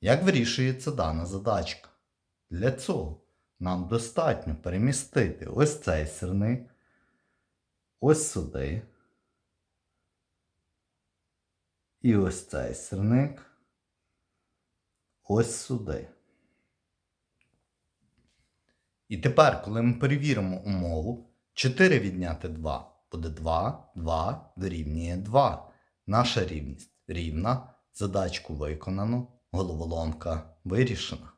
Як вирішується дана задачка? Для цього нам достатньо перемістити ось цей сірник, ось сюди. І ось цей сірник ось сюди. І тепер, коли ми перевіримо умову, 4 відняти 2 буде 2, 2 дорівнює 2. Наша рівність рівна, задачку виконано, головоломка вирішена.